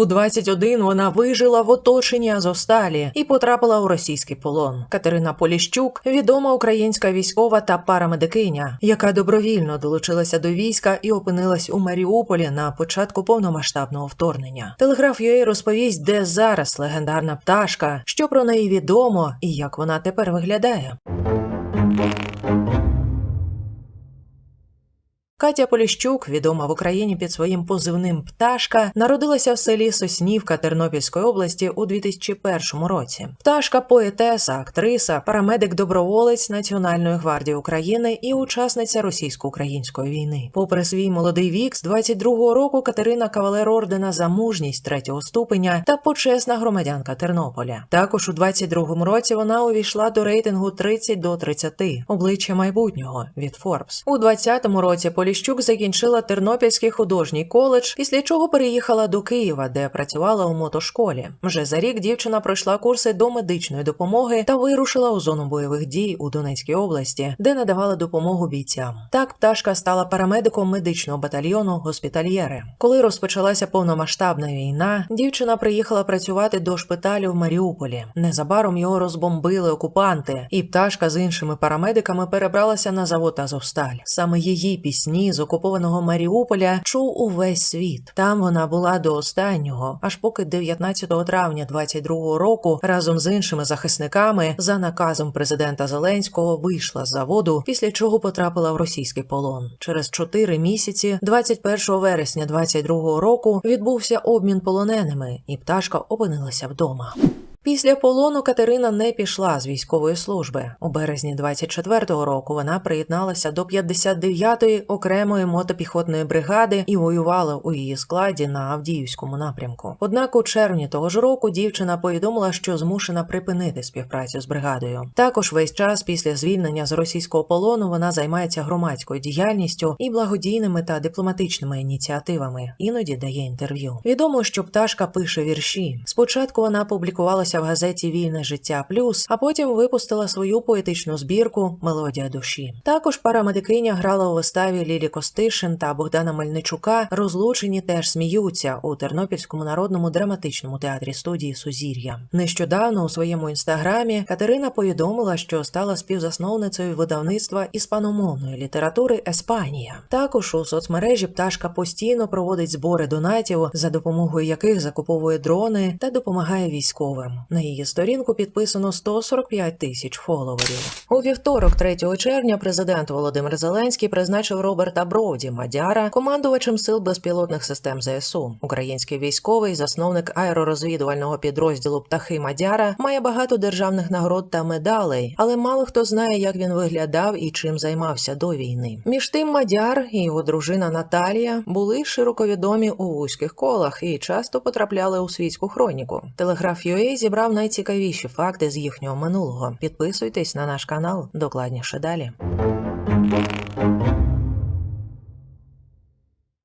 У 21 вона вижила в оточенні Азовсталі і потрапила у російський полон. Катерина Поліщук відома українська військова та парамедикиня, яка добровільно долучилася до війська і опинилась у Маріуполі на початку повномасштабного вторгнення. Телеграф UA розповість, де зараз легендарна пташка, що про неї відомо і як вона тепер виглядає. Катя Поліщук, відома в Україні під своїм позивним Пташка, народилася в селі Соснівка Тернопільської області у 2001 році. Пташка поетеса, актриса, парамедик-доброволець Національної гвардії України і учасниця російсько-української війни. Попри свій молодий вік, з 22-го року Катерина кавалер ордена за мужність третього ступеня та почесна громадянка Тернополя. Також у 22-му році вона увійшла до рейтингу 30 до 30 обличчя майбутнього від Forbes. У 20-му році Поліщук закінчила Тернопільський художній коледж, після чого переїхала до Києва, де працювала у мотошколі. Вже за рік дівчина пройшла курси до медичної допомоги та вирушила у зону бойових дій у Донецькій області, де надавала допомогу бійцям. Так пташка стала парамедиком медичного батальйону госпітальєри. Коли розпочалася повномасштабна війна, дівчина приїхала працювати до шпиталю в Маріуполі. Незабаром його розбомбили окупанти, і пташка з іншими парамедиками перебралася на завод Азовсталь. Саме її пісні з окупованого Маріуполя чув увесь світ. Там вона була до останнього, аж поки 19 травня 22 року разом з іншими захисниками за наказом президента Зеленського вийшла з заводу, після чого потрапила в російський полон. Через чотири місяці, 21 вересня 22 року, відбувся обмін полоненими, і пташка опинилася вдома. Після полону Катерина не пішла з військової служби. У березні 24-го року вона приєдналася до 59-ї окремої мотопіхотної бригади і воювала у її складі на Авдіївському напрямку. Однак у червні того ж року дівчина повідомила, що змушена припинити співпрацю з бригадою. Також весь час після звільнення з російського полону вона займається громадською діяльністю і благодійними та дипломатичними ініціативами. Іноді дає інтерв'ю. Відомо, що пташка пише вірші. Спочатку вона публікувалася в газеті Вільне життя плюс, а потім випустила свою поетичну збірку Мелодія душі. Також парамедикиня грала у виставі Лілі Костишин та Богдана Мельничука. Розлучені теж сміються у Тернопільському народному драматичному театрі студії Сузір'я. Нещодавно у своєму інстаграмі Катерина повідомила, що стала співзасновницею видавництва іспаномовної літератури Еспанія. Також у соцмережі пташка постійно проводить збори донатів, за допомогою яких закуповує дрони та допомагає військовим. На її сторінку підписано 145 тисяч фоловерів. У вівторок, 3 червня, президент Володимир Зеленський призначив Роберта Броуді Мадяра командувачем сил безпілотних систем ЗСУ. Український військовий, засновник аеророзвідувального підрозділу Птахи Мадяра, має багато державних нагород та медалей, але мало хто знає, як він виглядав і чим займався до війни. Між тим, Мадяр і його дружина Наталія були широко відомі у вузьких колах і часто потрапляли у світську хроніку. Телеграф UA зібрав найцікавіші факти з їхнього минулого. Підписуйтесь на наш канал докладніше далі.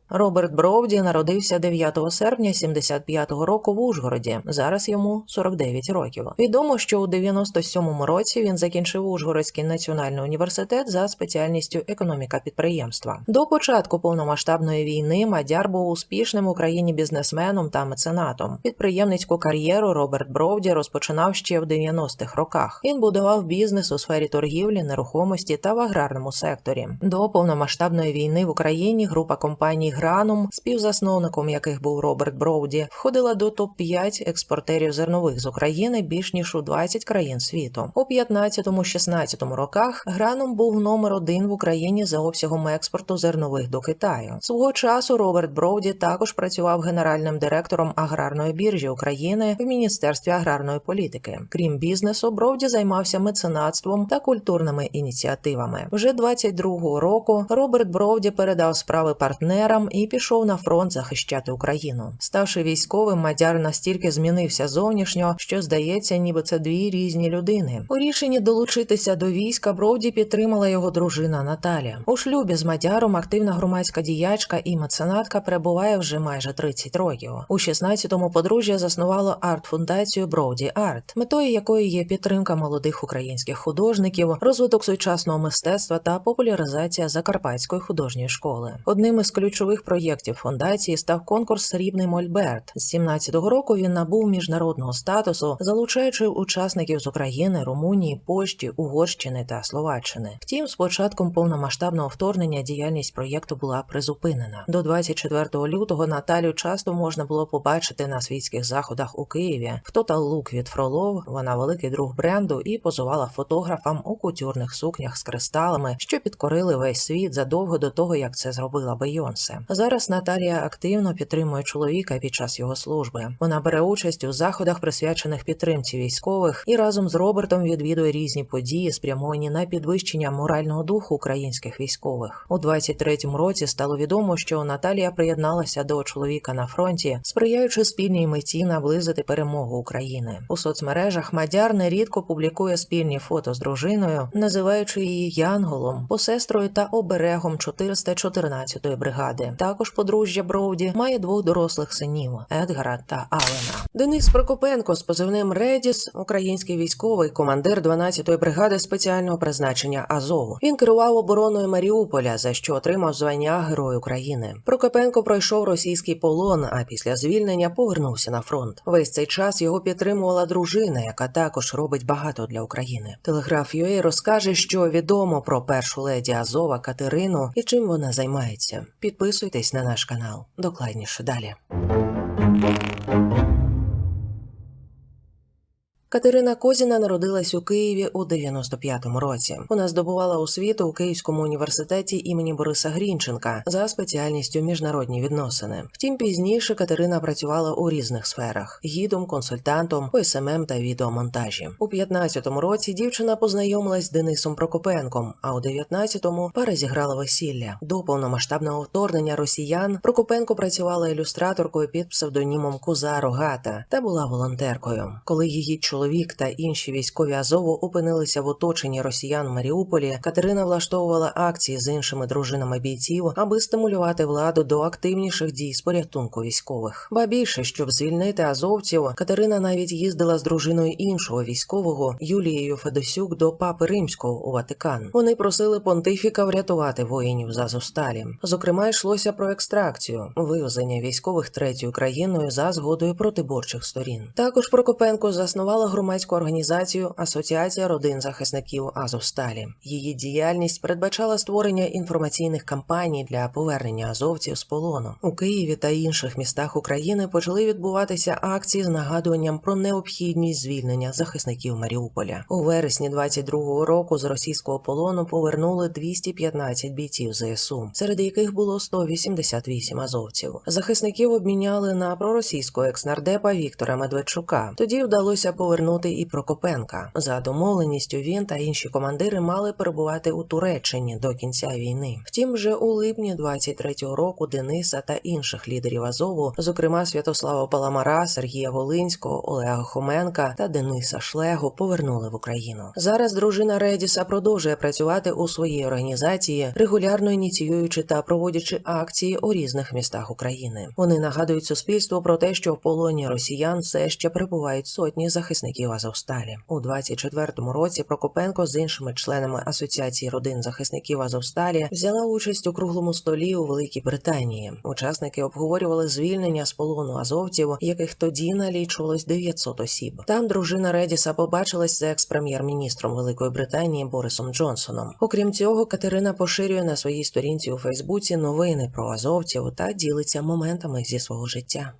Роберт Бровді народився 9 серпня 75-го року в Ужгороді. Зараз йому 49 років. Відомо, що у 97-му році він закінчив Ужгородський національний університет за спеціальністю економіка підприємства. До початку повномасштабної війни Мадяр був успішним в Україні бізнесменом та меценатом. Підприємницьку кар'єру Роберт Бровді розпочинав ще в 90-х роках. Він будував бізнес у сфері торгівлі, нерухомості та в аграрному секторі. До повномасштабної війни в Україні група компаній Гранум, співзасновником яких був Роберт Броуді, входила до топ-5 експортерів зернових з України більш ніж у 20 країн світу. У 15-16 роках Гранум був номер один в Україні за обсягом експорту зернових до Китаю. Свого часу Роберт Броуді також працював генеральним директором аграрної біржі України в Міністерстві аграрної політики. Крім бізнесу, Броуді займався меценатством та культурними ініціативами. Вже 22-го року Роберт Броуді передав справи партнерам і пішов на фронт захищати Україну. Ставши військовим, Мадяр настільки змінився зовнішньо, що здається, ніби це дві різні людини. У рішенні долучитися до війська Броуді підтримала його дружина Наталя. У шлюбі з Мадяром активна громадська діячка і меценатка перебуває вже майже 30 років. У 16-му подружжя заснувало арт-фундацію Броуді Арт, метою якої є підтримка молодих українських художників, розвиток сучасного мистецтва та популяризація закарпатської художньої школи. Одним із ключових ключових проєктів фундації став конкурс Срібний Мольберт. З 17-го року він набув міжнародного статусу, залучаючи учасників з України, Румунії, Польщі, Угорщини та Словаччини. Втім, з початком повномасштабного вторгнення діяльність проєкту була призупинена. До 24 лютого Наталю часто можна було побачити на світських заходах у Києві. Хто та лук від Фролов, вона великий друг бренду і позувала фотографам у кутюрних сукнях з кристалами, що підкорили весь світ задовго до того, як це зробила Бейонсе. Зараз Наталія активно підтримує чоловіка під час його служби. Вона бере участь у заходах, присвячених підтримці військових, і разом з Робертом відвідує різні події, спрямовані на підвищення морального духу українських військових. У 23-му році стало відомо, що Наталія приєдналася до чоловіка на фронті, сприяючи спільній меті наблизити перемогу України. У соцмережах Мадяр нерідко публікує спільні фото з дружиною, називаючи її Янголом, посестрою та оберегом 414-ї бригади. Також подружжя Броуді має двох дорослих синів Едгара та Алена. Денис Прокопенко з позивним Редіс, український військовий командир 12-ї бригади спеціального призначення Азову. Він керував обороною Маріуполя, за що отримав звання Герой України. Прокопенко пройшов російський полон, а після звільнення повернувся на фронт. Весь цей час його підтримувала дружина, яка також робить багато для України. Телеграф UA розкаже, що відомо про першу леді Азова Катерину і чим вона займається. Підписуйтесь на наш канал. Докладніше далі. Катерина Козіна народилась у Києві у 95-му році. Вона здобувала освіту у Київському університеті імені Бориса Грінченка за спеціальністю міжнародні відносини. Втім, пізніше Катерина працювала у різних сферах: гідом, консультантом, по СММ та відеомонтажі. У 15-му році дівчина познайомилась з Денисом Прокопенком, а у 19-му пара зіграла весілля. До повномасштабного вторгнення росіян Прокопенко працювала ілюстраторкою під псевдонімом Куза Рогата та була волонтеркою. Коли її чоловік та інші військові Азову опинилися в оточенні росіян Маріуполі, Катерина влаштовувала акції з іншими дружинами бійців, аби стимулювати владу до активніших дій з порятунку військових. Ба більше, щоб звільнити азовців, Катерина навіть їздила з дружиною іншого військового Юлією Федосюк до папи римського у Ватикан. Вони просили понтифіка врятувати воїнів з Азовсталі. Зокрема, йшлося про екстракцію, вивезення військових третьою країною за згодою протиборчих сторін. Також Прокопенко заснувала громадську організацію Асоціація родин захисників Азовсталі. Її діяльність передбачала створення інформаційних кампаній для повернення азовців з полону. У Києві та інших містах України почали відбуватися акції з нагадуванням про необхідність звільнення захисників Маріуполя. У вересні 22-го року з російського полону повернули 215 бійців ЗСУ, серед яких було 188 азовців. Захисників обміняли на проросійського екснардепа Віктора Медведчука. Тоді вдалося повернути і Прокопенка. За домовленістю він та інші командири мали перебувати у Туреччині до кінця війни. Втім, вже у липні 23-го року Дениса та інших лідерів Азову, зокрема Святослава Паламара, Сергія Волинського, Олега Хоменка та Дениса Шлегу, повернули в Україну. Зараз дружина Редіса продовжує працювати у своїй організації, регулярно ініціюючи та проводячи акції у різних містах України. Вони нагадують суспільству про те, що в полоні росіян все ще перебувають сотні захисників Азовсталі. У 24-му році Прокопенко з іншими членами Асоціації родин захисників Азовсталі взяла участь у круглому столі у Великій Британії. Учасники обговорювали звільнення з полону азовців, яких тоді налічувалось 900 осіб. Там дружина Редіса побачилась з екс-прем'єр-міністром Великої Британії Борисом Джонсоном. Окрім цього, Катерина поширює на своїй сторінці у Фейсбуці новини про азовців та ділиться моментами зі свого життя.